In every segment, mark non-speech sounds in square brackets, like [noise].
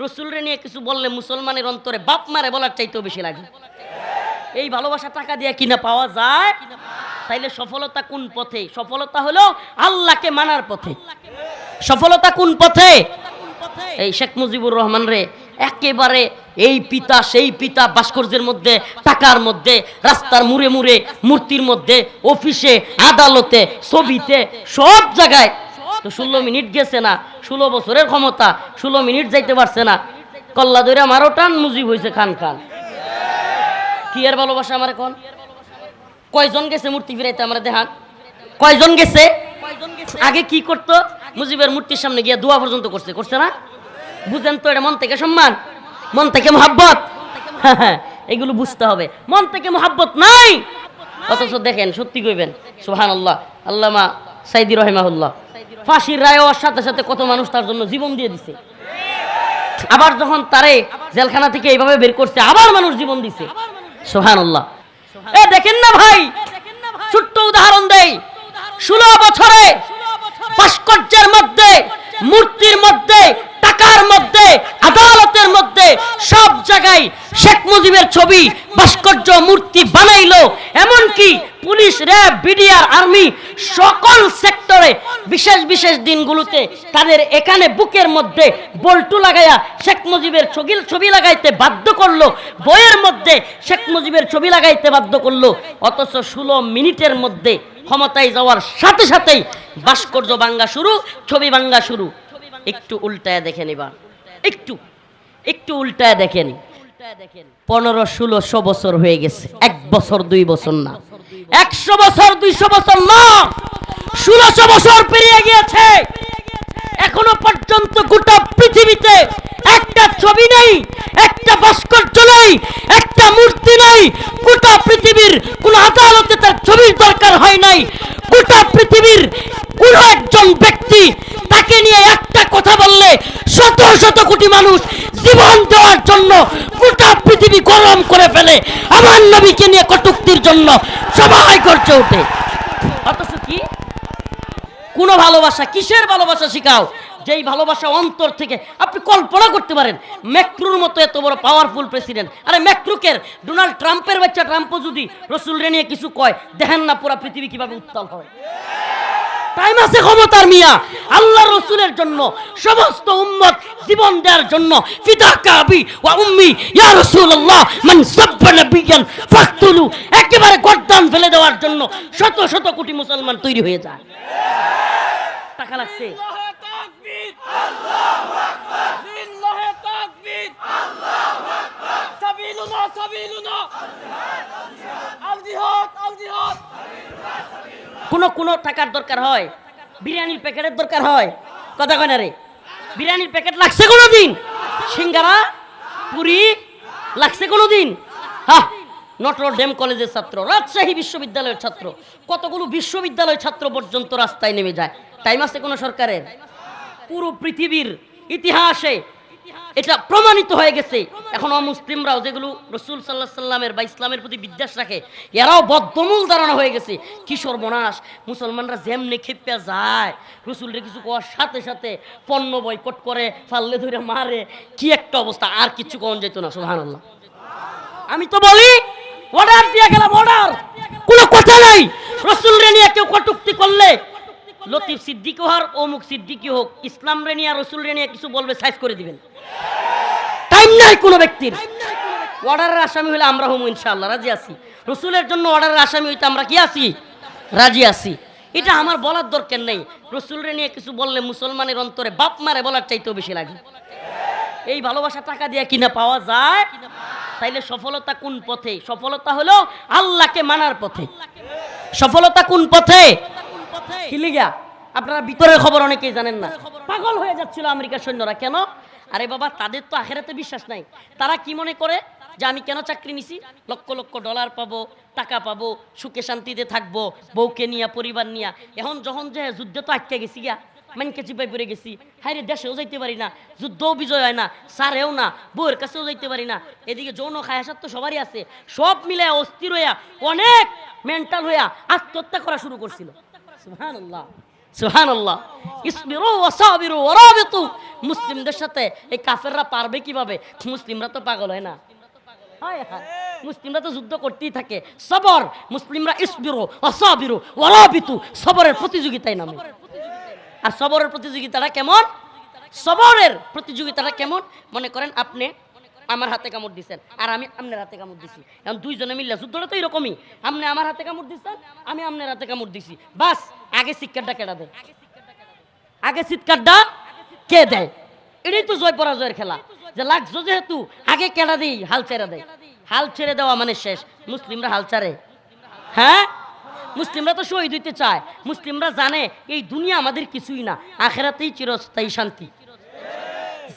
রসুলরে নিয়ে কিছু বললে মুসলমানের অন্তরে বাপ মারে বলার চাইতেও বেশি লাগে। এই ভালোবাসা টাকা দিয়ে কিনা পাওয়া যায়? তাইলে সফলতা কোন পথে? সফলতা হলো আল্লাহকে মানার পথে। সফলতা কোন পথে? এই শেখ মুজিবুর রহমান রে, একেবারে এই পিতা, সেই পিতা ভাস্কর্যের মধ্যে, টাকার মধ্যে, রাস্তার মুড়ে মুড়ে, মূর্তির মধ্যে, অফিসে, আদালতে, ছবিতে, সব জায়গায় তো ষোলো মিনিট গেছে না, ষোলো বছরের ক্ষমতা, ষোলো মিনিট যাইতে পারছে না। কল্লা ধরে আমারও টান মুজিব হয়েছে খান খান। কি এর ভালোবাসা আমার এখন? কয়জন গেছে মূর্তি ফিরাইতে আমরা দেখান কয়জন গেছে? আগে কি করতো? মুজিবের মূর্তির সামনে গিয়ে দোয়া পর্যন্ত করছে করছে না? বুঝেন তো এটা মন থেকে সম্মান, মন থেকে মোহাব্বত। [laughs] এগুলো বুঝতে হবে। মন থেকে মোহাব্বত নাই। অথচ দেখেন, সত্যি কইবেন সুহান আল্লাহ আল্লামা সাইদি রহেমাহুল্লাহ। ফাঁসির রায় হওয়ার সাথে সাথে কত মানুষ তার জন্য জীবন দিয়ে দিছে। আবার যখন তারে জেলখানা থেকে এইভাবে বের করছে, আবার মানুষ জীবন দিছে। সোহান আল্লাহ এ দেখেন না ভাই, ছোট্ট উদাহরণ দেই। ষোলো বছরে ভাস্কর্যের মধ্যে, মূর্তির মধ্যে টাকার মধ্যে, আদালতের মধ্যে সব জায়গায় শেখ মুজিবের ছবি, ভাস্কর্য, মূর্তি বানাইলো। এমনকি পুলিশ, র্যাব, বিডিআর, আর্মি সকল সেক্টরে বিশেষ বিশেষ দিনগুলোতে তাদের এখানে বুকের মধ্যে বল্টু লাগাইয়া শেখ মুজিবের ছবি ছবি লাগাইতে বাধ্য করল। বইয়ের মধ্যে শেখ মুজিবের ছবি লাগাইতে বাধ্য করল। অথচ ষোলো মিনিটের মধ্যে ক্ষমতায় যাওয়ার সাথে সাথেই ভাস্কর্য বাঙ্গা শুরু, ছবি বাঙ্গা শুরু। একটু উল্টায় দেখেন এবার। একটু একটু উল্টায় দেখেন। পনেরো ষোলোশো বছর হয়ে গেছে। এক বছর, দুই বছর না। একশো বছর, দুইশো বছর না। ষোলোশো বছর পেরিয়ে গিয়েছে। এখনও পর্যন্ত গোটা পৃথিবীতে একটা ছবি নেই, একটা ভাস্কর্য নেই, একটা মূর্তি নেই। গোটা পৃথিবীর কোন আদালতে তার ছবির দরকার হয় নাই। গোটা পৃথিবীর কোন একজন ব্যক্তি তাকে নিয়ে একটা কথা বললে শত শত কোটি মানুষ জীবন দেওয়ার জন্য গোটা পৃথিবী গরম করে ফেলে। আমার নবীকে নিয়ে কটুক্তির জন্য সবাই করছে ওঠে। অথচ কি? কোনো ভালোবাসা কিসের ভালোবাসা শিখাও? যেই ভালোবাসা অন্তর থেকে আপনি কল্পনা করতে পারেন। ম্যাক্রুর মতো এত বড় পাওয়ারফুল প্রেসিডেন্ট আরে ম্যাক্রুকের ডোনাল্ড ট্রাম্পের বাচ্চা ট্রাম্পও যদি রসুল রে নিয়ে কিছু কয়, দেখেন না পুরা পৃথিবী কীভাবে উত্তাল হয়। টাইম আছে ক্ষমতার মিয়া। আল্লাহ রসুলের জন্য, সমস্ত উম্মত জীবন দেওয়ার জন্য, ফিদা কাবি ওয়া উম্মি, ইয়া রাসূলুল্লাহ, মান সাব্বা নাবিয়ান ফাকতুলু। একেবারে গর্দান ফেলে দেওয়ার জন্য শত শত কোটি মুসলমান তৈরি হয়ে যায়। টাকা লাগছে? সাবিলুনা সাবিলুনা আল জিহাদ আল জিহাদ। কোনো কোনো টাকার দরকার হয়। বিরিয়ানির প্যাকেটের দরকার হয়। কথা কয় না রে? বিরিয়ানির প্যাকেট লাগছে কোনো দিন সিঙ্গারা, পুরি, লাগছে কোনো দিন হ্যাঁ নটর ডেম কলেজের ছাত্র, রাজশাহী বিশ্ববিদ্যালয়ের ছাত্র, কতগুলো বিশ্ববিদ্যালয়ের ছাত্র পর্যন্ত রাস্তায় নেমে যায়? টাইম আছে কোনো সরকারের? পুরো পৃথিবীর ইতিহাসে এটা প্রমাণিত হয়ে গেছে। এখন অমুসলিমরাও যেগুলো রসুল সাল্লাহ সাল্লামের বা ইসলামের প্রতি বিদ্বেষ রাখে, এরাও বদ্ধমূল ধারণা হয়ে গেছে। কিশোর সর্বনাশ মুসলমানরা যেমনি খেপে যায়, রসুলরে কিছু কোয়ার সাথে সাথে পণ্য বয়কট করে, ফাল্লে ধরে মারে, কি একটা অবস্থা, আর কিছু কম যেত না সুহান আল্লাহ আমি তো বলি অর্ডার দিয়ে গেলাম অর্ডার কোনো কথা নাই। রসুলরে নিয়ে কেউ কটুক্তি করলে লতিফ সিদ্দিকি হোক অমুক সিদ্দিকি হোক ইসলাম রেনিয়া রসুল রে নিয়ে কিছু বলবে সাইজ করে দিবেন। টাইম নাই কোনো ব্যক্তির। অর্ডারের আসামি হলে আমরা হমু ইনশাআল্লাহ রাজি আছি। রসুলের জন্য অর্ডারের আসামি হইতে আমরা কি আছি? রাজি আছি। এটা আমার বলার দরকার নেই। রসুলরে নিয়ে কিছু বললে মুসলমানের অন্তরে বাপ মারে বলার চাইতেও বেশি লাগে। এই ভালোবাসা টাকা দিয়ে কিনা পাওয়া যায়? তাইলে সফলতা কোন পথে? সফলতা হলো আল্লাহকে মানার পথে? সফলতা কোন পথে? কি লিগা? আপনারা ভিতরের খবর অনেকেই জানেন না। পাগল হয়ে যাচ্ছিল আমেরিকার সৈন্যরা, কেন? আরে বাবা, তাদের তো আখেরাতে বিশ্বাস নাই। তারা কি মনে করে? যে আমি কেন চাকরি নিছি? লক্ষ লক্ষ ডলার পাবো, টাকা পাবো, সুখে শান্তিতে থাকব, বউকে নিয়া, পরিবার নিয়া। এখন যখন যে যুদ্ধ তো আটকে গেছি গিয়া মানকে চিপাই পড়ে গেছি। হাই রে দেশেও যাইতে পারি না, যুদ্ধও বিজয় হয় না, সারেও না, বউয়ের কাছেও যাইতে পারি না। এদিকে যৌন খায়াসাত তো সবারই আছে। সব মিলে অস্থির হইয়া অনেক মেন্টাল হইয়া আত্মহত্যা করা শুরু করছিল। সুবহানাল্লাহ। ইসবিরু ওয়াসাবিরু ওয়ারাবিতু মুসলিমদের সাথে এই কাফেররা পারবে কীভাবে? মুসলিমরা তো পাগল, হয় না? মুসলিমরা তো যুদ্ধ করতেই থাকে। সবর। মুসলিমরা ইসবিরু ওয়াসাবিরু ওয়ারাবিতু সবরের প্রতিযোগিতায় নামে। আর সবরের প্রতিযোগিতাটা কেমন? সবরের প্রতিযোগিতাটা কেমন? মনে করেন আপনি, আমার হাতে কামড় দিচ্ছেন আর আমি আপনার হাতে কামড় দিছি। এখন দুইজনে মিললে যুদ্ধটা তো এরকমই। আপনি আমার হাতে কামড় দিচ্ছেন আমি আপনার হাতে কামড় দিছি। বাস আগে শিক্ষাটা কেটা দেয়? আগে চিৎকারটা কে দেয়? এটাই তো জয় পরাজয়ের খেলা। যে লাগছো যেহেতু, আগে কেডা দিই? হাল ছেড়ে দেয় হাল ছেড়ে দেওয়া মানে শেষ। মুসলিমরা হাল ছাড়ে। হ্যাঁ? মুসলিমরা তো শহীদ হইতে চায়। মুসলিমরা জানে, এই দুনিয়া আমাদের কিছুই না। আখেরাতেই চিরস্থায়ী শান্তি।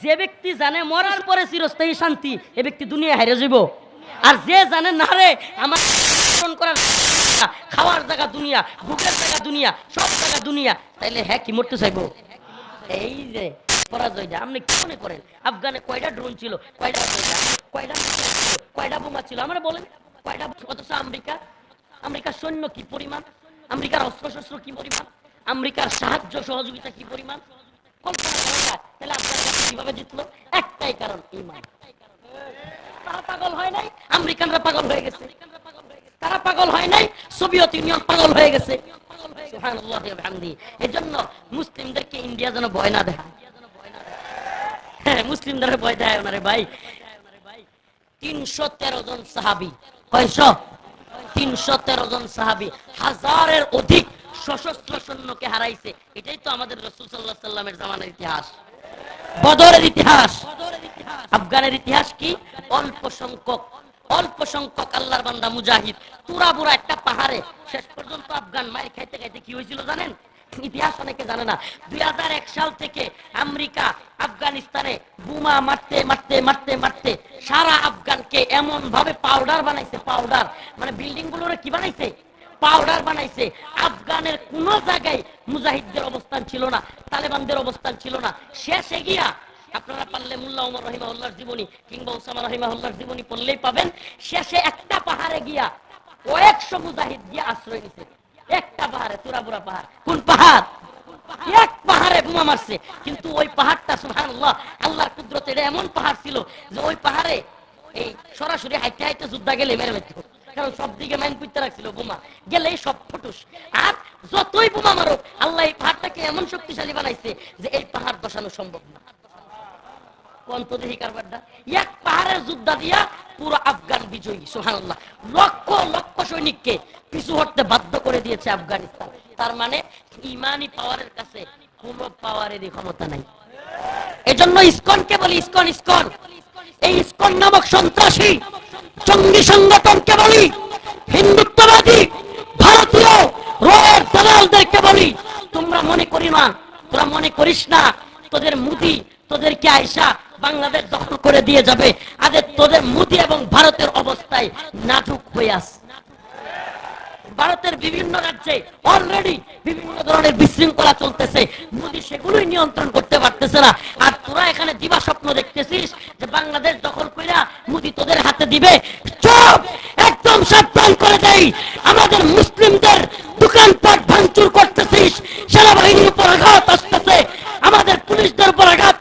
যে ব্যক্তি জানে মরার পরে চিরস্থায়ী শান্তি, এ ব্যক্তি দুনিয়া হেরে যাব আর যে জানে না রে, আমার করার জায়গা, খাওয়ার জায়গা দুনিয়া ভোগের জায়গা দুনিয়া সব জায়গা দুনিয়া। তাইলে হ্যাঁ কি মরতে চাইব? এই যে পরাজয়টা আপনি কি মনে করেন? আফগানে কয়টা ড্রোন ছিল? কয়টা কয়টা কয়টা বোমা ছিল? আমরা বলেন কয়টা অথচ আমেরিকা আমেরিকার সৈন্য কি পরিমাণ? আমেরিকার অস্ত্রশস্ত্র কি পরিমাণ? আমেরিকার সাহায্য সহযোগিতা কি পরিমাণ? কল্পনা করা যায় তাহলে আফগানিস্তান কীভাবে জিতলো? একটাই কারণ ইমান। পাগল হয় নাই? আমেরিকানরা পাগল হয়ে গেছে। তারা পাগল হয় নাই? সোভিয়েত ইউনিয়ন পাগল হয়ে গেছে। বিহামদিহি। এজন্য মুসলিমদেরকে ইন্ডিয়া যেন ভয় না হ্যাঁ মুসলিমদের ভয় দেয় ওনারে ভাই। তিনশো তেরো জন সাহাবি। তিনশো তেরো জন সাহাবি। হাজারের অধিক সশস্ত্র সৈন্যকে হারাইছে। এটাই তো আমাদের রসুল সাল্লাহ সাল্লামের জামানের ইতিহাস। বদরের ইতিহাস। আফগানের ইতিহাস কি? অল্প সংখ্যক অল্প সংখ্যক আল্লাহর বান্দা মুজাহিদ। তুরা বুড়া একটা পাহাড়ে। শেষ পর্যন্ত আফগান মায়ের খাইতে খাইতে কি হয়েছিল জানেন? ইতিহাস অনেকে জানে না। দুই সাল থেকে আমেরিকা আফগানিস্তানে বোমা মারতে মারতে মারতে মারতে সারা আফগানকে এমন ভাবে পাউডার বানাইছে পাউডার মানে বিল্ডিং গুলোরে কি বানাইছে? পাউডার বানাইছে। আফগানের কোন জায়গায় মুজাহিদদের অবস্থান ছিল না, তালেবানদের অবস্থান ছিল না। শেষে গিয়া আপনারা পারলে মুল্লা উমর রহিমাউল্লাহর জীবনী কিংবা ওসামা রহিমাউল্লাহর জীবনী পড়লেই পাবেন। শেষে একটা পাহাড়ে গিয়া কয়েকশো মুজাহিদ গিয়া আশ্রয় নিছে। একটা পাহাড়ে, তুরাবুরা পাহাড়। কোন পাহাড়? এক পাহাড়ে বোমা মারছে। কিন্তু ওই পাহাড়টা, সুবহানাল্লাহ, আল্লাহর কুদরত এটা এমন পাহাড় ছিল যে ওই পাহাড়ে এই সরাসরি হাইতে হাইতে যুদ্ধা গেলে মেরে ফেলতো। কারণ সব দিকে মাইন পুঁততে রাখছিল বোমা। গেলেই সব ফুটুস। আর যতই বোমা মারো আল্লাহ এই পাহাড়টাকে এমন শক্তিশালী বানাইছে যে এই পাহাড় বসানো সম্ভব না। কারবারটা। এক পাহাড়ের দিয়া পুরো আফগান বিজয়ী লক্ষ লক্ষ সৈনিককে পিছু হটতে বাধ্য করে দিয়েছে আফগানিস্তান। তার মানে ইমানি পাওয়ারের কাছে কোনো পাওয়ারেরই ক্ষমতা নাই। এজন্য ইসকনকে বলি? ISKCON ISKCON. এই ইসকন নামক সন্ত্রাসী, জঙ্গি সংগঠনকে বলি। হিন্দুত্ববাদী, ভারতীয় রয়ের দালালদেরকে বলি। তোমরা মনে করি না, তোরা মনে করিস না, তোদের মুদি তোদেরকে আয়সা বাংলাদেশ দখল করে দিয়ে যাবে। আদের তোদের মুদি এবং ভারতের অবস্থায় নাটক হয়ে আস। ভারতের বিভিন্ন রাজ্যে অলরেডি বিভিন্ন ধরনের বিশৃঙ্খলা চলতেছে। মোদী সেগুলোই নিয়ন্ত্রণ করতে পারতেছে না। আর তোরা এখানে দিবা স্বপ্ন দেখতেছিস যে বাংলাদেশ দখল কইরা মোদী তোদের হাতে দিবে। চুপ! একদম সাবধান করে দেই। আমাদের মুসলিমদের দোকানপাট ভাঙচুর করতেছিস। সেনাবাহিনীর উপর আঘাত আসতেছে। আমাদের পুলিশদের উপর আঘাত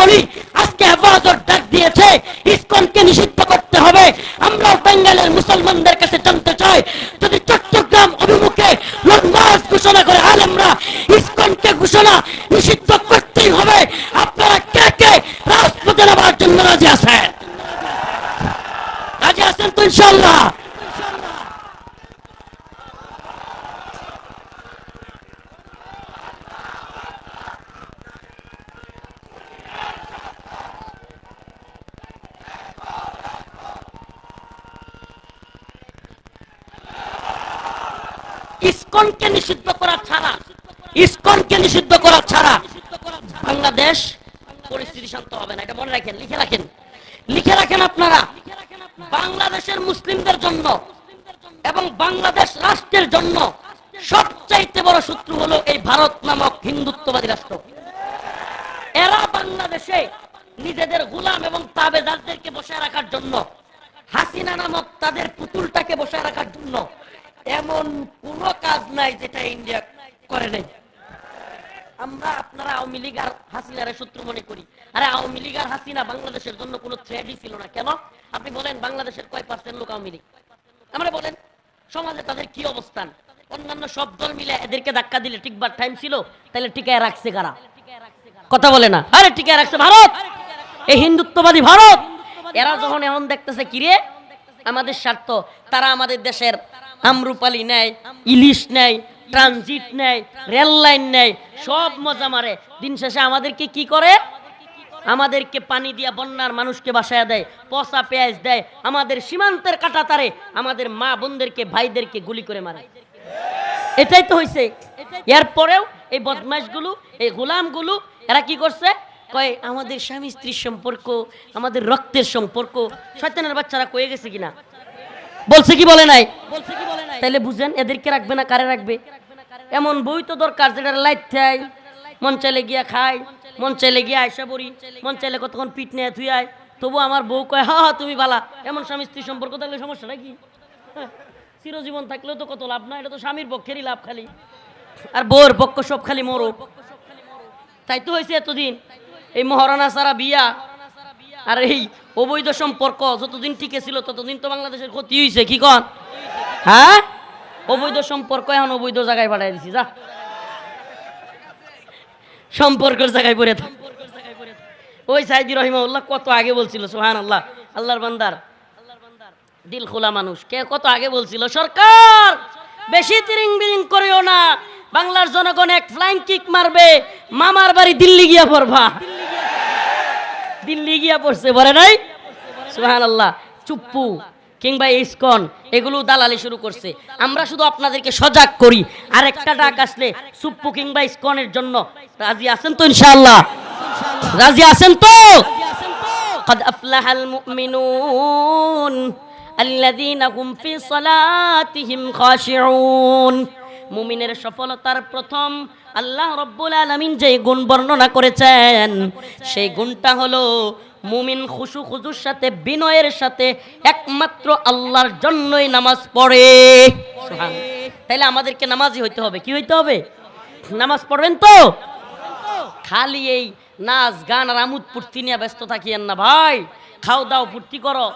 বলি, আজকে হেফাজত ডাক দিয়েছে, ইসকনকে নিষিদ্ধ করতে হবে। আমরা বেঙ্গলের মুসলমানদের কাছে জানতে চাই, যদি চট্টগ্রাম অভিমুখে লং মার্চ ঘোষণা করে আলেমরা ইসকনকে ঘোষণা নিষিদ্ধ করতেই হবে আপনারা কে কে রাজপথে নেবার জন্য রাজি আছেন রাজি আছেন তো ইনশাল্লাহ ইসকনকে নিষিদ্ধ করা ছাড়া ইসকনকে নিষিদ্ধ করা ছাড়া বাংলাদেশ পরিস্থিতি শান্ত হবে না এটা মনে রাখেন, লিখে রাখেন। লিখে রাখেন আপনারা, বাংলাদেশের মুসলিমদের জন্য এবং বাংলাদেশ রাষ্ট্রের জন্য সবচাইতে বড় শত্রু হলো এই ভারত নামক হিন্দুত্ববাদী রাষ্ট্র। এরা বাংলাদেশে নিজেদের গুলাম এবং তাবেদারদেরকে বসায় রাখার জন্য, হাসিনা নামক তাদের পুতুলটাকে বসায় রাখার জন্য এমন কোন কাজ নাই যেটা ইন্ডিয়া করে নাই। আমরা আপনারা আওয়ামী লীগ আর হাসিনারে শত্রু মনে করি। আরে আওয়ামী লীগ আর হাসিনা বাংলাদেশের জন্য কোনো থ্রেডই ছিল না। কেন? আপনি বলেন বাংলাদেশের কয় পার্সেন্ট লোক আওয়ামী লীগ? আমরা বলেন, সমাজে তাদের কি অবস্থান? অন্যান্য সব দল মিলে এদেরকে ধাক্কা দিলে টিকবার টাইম ছিল তাহলে টিকায় রাখছে কারা? কথা বলে না। আরে টিকায় রাখছে ভারত! এই হিন্দুত্ববাদী ভারত! এরা যখন এখন দেখতেছে কিরে আমাদের স্বার্থ, তারা আমাদের দেশের আমরুপালি নেয়, ইলিশ নেয় ট্রানজিট নেয় রেল লাইন নেয় সব মজা মারে। দিন শেষে আমাদেরকে কি করে? আমাদেরকে পানি দিয়া বন্যার মানুষকে বাসায় দেয় পচা পেঁয়াজ দেয় আমাদের সীমান্তের কাটা তারে আমাদের মা বোনদেরকে ভাইদেরকে গুলি করে মারে। এটাই তো হয়েছে এরপরেও এই বদমাইশগুলো এই গোলামগুলো এরা কি করছে? কয় আমাদের স্বামী স্ত্রীর সম্পর্ক আমাদের রক্তের সম্পর্ক শয়তানের বাচ্চারা কয়ে গেছে কিনা? বলছে কি বলে নাই? বলছে কি বলে নাই? তাহলে বুঝেন এদেরকে রাখবে না কারে রাখবে? এমন বই তো দরকার যেটা লাইট থাই মন চাইলে গিয়া খায় মন চাইলে গিয়া আয়সা পড়ি মন চাইলে কতক্ষণ পিঠ নিয়ে থুই আয়। তবু আমার বউ কয় হা হা তুমি বালা এমন স্বামী স্ত্রী সম্পর্ক থাকলে সমস্যাটা কি হ্যাঁ, চিরজীবন থাকলেও তো কত লাভ না এটা তো স্বামীর পক্ষেরই লাভ খালি। আর বউর পক্ষ সব খালি মরো তাই তো হয়েছে এতদিন। এই মহারানা সারা বিয়া আর এই অবৈধ সম্পর্ক যতদিন টিকে ছিল ততদিন তো বাংলাদেশের ক্ষতি হয়েছে কি কন? হ্যাঁ? অবৈধ সম্পর্ক এখন অবৈধ জায়গায় পাঠাই দিছি, যা। সম্পর্কের জায়গায় পড়ে থাক। ওই সাইদি রহিমাউল্লাহ কত আগে বলছিল সোহান আল্লাহ আল্লাহর বান্দার দিল খোলা মানুষ। কে কত আগে বলছিল, সরকার, বেশি তিরিং বিরিং করিও না। বাংলার জনগণ এক ফ্লাইং কিক মারবে, মামার বাড়ি দিল্লি গিয়া পড়বা। দিল্লি গিয়া পড়ছে বলে নাই? সোহান আল্লাহ চুপ্পু কিংবা ইসকন এগুলো দালালি শুরু করছে আমরা শুধু আপনাদেরকে সজাগ করি আর একটা ডাক আসলে চুপ্পু কিংবা ইসকনের জন্য রাজি আছেন তো ইনশাআল্লাহ রাজি আছেন তো قد أفلح المؤمنون الذين هم في صلاتهم خاشعون মুমিনের সফলতার প্রথম আল্লাহ রব্বুল আলমিন যে গুণ বর্ণনা করেছেন সেই গুণটা হলো মুমিন খুশু খুজুর সাথে, বিনয়ের সাথে একমাত্র আল্লাহর জন্যই নামাজ পড়ে। তাইলে আমাদেরকে নামাজি হইতে হবে। কি হইতে হবে? নামাজ পড়বেন তো? খালি এই নাচ, গান আর আমুদ ফুর্তি নিয়ে ব্যস্ত থাকিয়েন না ভাই। খাও দাও, ফুর্তি করো।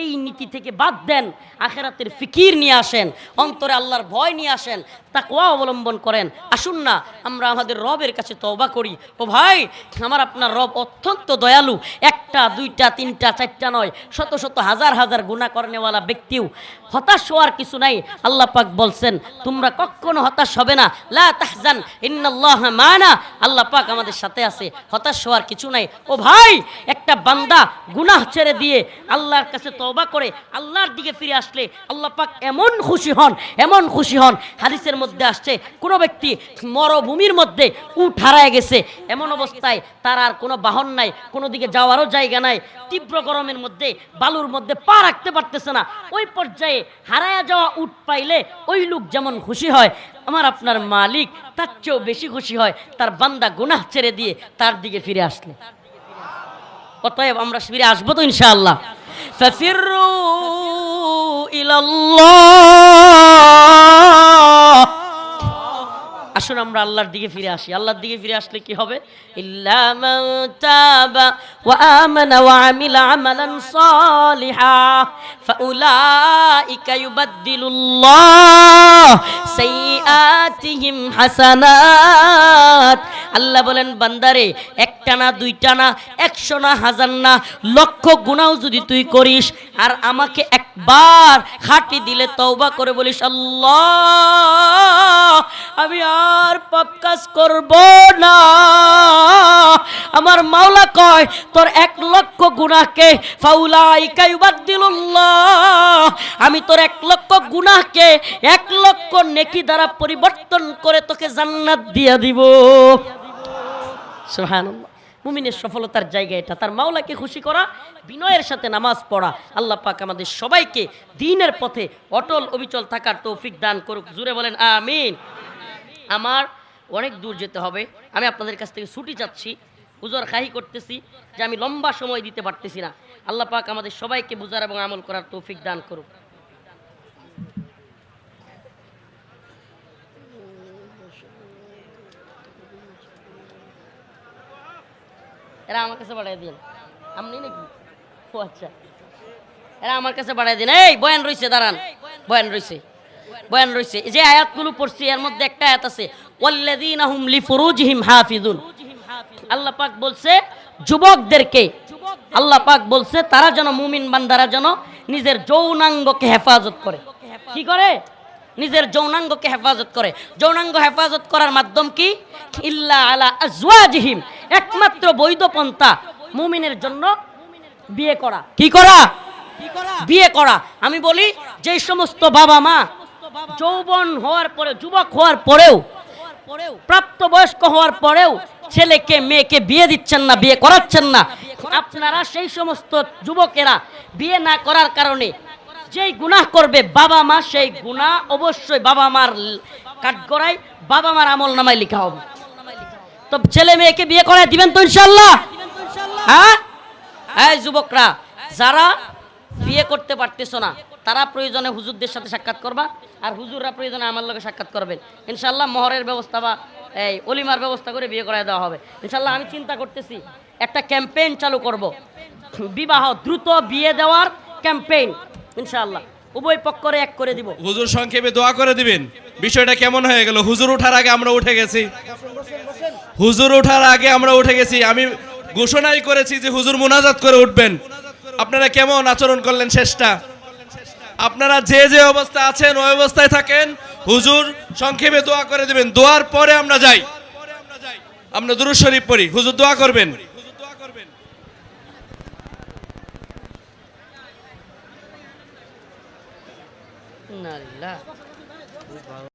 এই নীতি থেকে বাদ দেন, আখেরাতের ফিকির নিয়ে আসেন, অন্তরে আল্লাহর ভয় নিয়ে আসেন। তাকওয়া অবলম্বন করেন। আসুন না, আমরা আমাদের রবের কাছে তওবা করি। ও ভাই, আমার আপনার রব অত্যন্ত দয়ালু। একটা, দুইটা, তিনটা, চারটা নয়, শত শত, হাজার হাজার গুণা করনেওয়ালা ব্যক্তিও। হতাশ হওয়ার কিছু নাই, আল্লাহ পাক বলছেন, তোমরা কখনো হতাশ হবে না। লা তাহজান, ইন্নাল্লাহ মানা। আল্লাহ পাক আমাদের সাথে আছে, হতাশ হওয়ার কিছু নাই। ও ভাই, একটা বান্দা গুনাহ ছেড়ে দিয়ে আল্লাহর কাছে তওবা করে, আল্লাহর দিকে ফিরে আসলে আল্লাহ পাক এমন খুশি হন, এমন খুশি হন। হাদিসের মধ্যে আসছে কোনো ব্যক্তি মরভূমির মধ্যে উঠ হারায় গেছে এমন অবস্থায় তার আর কোনো বাহন নাই কোনো দিকে যাওয়ারও জায়গা নাই তীব্র গরমের মধ্যে বালুর মধ্যে পা রাখতে পারতেছে না ওই পর্যায়ে হারায়া যাওয়া উঠ পাইলে ওই লোক যেমন খুশি হয় আমার আপনার মালিক তার চেয়েও বেশি খুশি হয় তার বান্দা গুনাহ ছেড়ে দিয়ে তার দিকে ফিরে আসলে অতএব আমরা ফিরে আসবো তো ইনশাআল্লাহ ففروا إلى الله আসুন, আমরা আল্লাহর দিকে ফিরে আসি। আল্লাহর দিকে ফিরে আসলে কি হবে? আল্লাহ বলেন, বান্দারে, একটা না, দুইটা না, একশো না, হাজার না, লক্ষ গুণাও যদি তুই করিস, আর আমাকে একবার খাটি দিলে তওবা করে বলিস, আল্লাহ, আমি আর পাপ কাজ করব না। আমার মাওলা কয়, তোর এক লক্ষ গুনাহকে ফাউলাই কাইবাদ্দিলুল্লাহ আমি তোর এক লক্ষ গুনাহকে এক লক্ষ নেকি দ্বারা পরিবর্তন করে তোকে জান্নাত দিয়া দিব। সুবহানাল্লাহ। মুমিনের সফলতার জায়গা এটা। তার মাওলাকে খুশি করা, বিনয়ের সাথে নামাজ পড়া। আল্লাহ পাক আমাদের সবাইকে দিনের পথে অটল অবিচল থাকার তৌফিক দান করুক। জুড়ে বলেন, আমিন। আমার অনেক দূর যেতে হবে। আমি আপনাদের কাছ থেকে ছুটি চাচ্ছি। উজর খাহি করতেছি যে আমি লম্বা সময় দিতে পারতেছি না। আল্লাহ পাক আমাদের সবাইকে বুঝার এবং আমল করার তৌফিক দান করুক। এরা আমার কাছে বাড়াই দিন আপনি নাকি? ও আচ্ছা। এরা আমার কাছে বাড়াই দিন এই, বয়ান রয়েছে দাঁড়ান। বয়ান রয়েছে বয়ান এই যে আয়াতগুলো পড়ছি এর মধ্যে একটা আয়াত আছে ওয়াল্লাযীনা হুম লিফুরুজিহিম হাফিজুন আল্লাহ পাক বলছে যুবকদেরকে আল্লাহ পাক বলছে তারা যেন মুমিন বান্দারা যেন নিজের যৌনাঙ্গকে হেফাজত করে। কি করে? নিজের যৌনাঙ্গকে হেফাজত করে। যৌনাঙ্গ হেফাজত করার মাধ্যম কি? ইল্লা আলা আজওয়াজিহিম একমাত্র বৈধ পন্থা মুমিনের জন্য বিয়ে করা। কি করা? বিয়ে করা। আমি বলি যে সমস্ত বাবা মা যৌবন হওয়ার পরে যুবক হওয়ার পরেও, প্রাপ্তবয়স্ক হওয়ার পরেও ছেলেকে, মেয়েকে বিয়ে দিচ্ছেন না, বিয়ে করাচ্ছেন না। আপনারা সেই সমস্ত যুবকেরা বিয়ে না করার কারণে যেই গুনাহ করবে, বাবা মা সেই গুনাহ অবশ্যই বাবা মার কাঠগড়ায়, বাবা মার আমল নামায় লেখা হবে। তো ছেলে মেয়েকে বিয়ে করায় দিবেন তো ইনশাল্লাহ হ্যাঁ? এই যুবকরা, যারা বিয়ে করতে পারতেছো না তারা প্রয়োজনে হুজুরদের সাথে সাক্ষাৎ করবা, আর হুজুররা প্রয়োজনে আমার লগে সাক্ষাৎ করবেন। ইনশাল্লাহ মহরের ব্যবস্থা বা এই অলিমার ব্যবস্থা করে বিয়ে করায় দেওয়া হবে। ইনশাল্লাহ আমি চিন্তা করতেছি, একটা ক্যাম্পেইন চালু করব। বিবাহ দ্রুত বিয়ে দেওয়ার ক্যাম্পেইন ইনশাল্লাহ উভয় পক্ষরে এক করে দিব। হুজুর সংক্ষেপে দোয়া করে দিবেন। বিষয়টা কেমন হয়ে গেল? হুজুর ওঠার আগে আমরা উঠে গেছি। হুজুর ওঠার আগে আমরা উঠে গেছি। আমি ঘোষণাই করেছি যে হুজুর মোনাজাত করে উঠবেন। আপনারা কেমন আচরণ করলেন শেষটা? আপনারা যে যে অবস্থা আছেন, ওই অবস্থায় থাকেন। হুজুর সংক্ষেপে দোয়া করে দেবেন। দোয়ার পরে আমরা যাই। আমরা দুরুদ শরীফ পড়ি। হুজুর দোয়া করবেন? না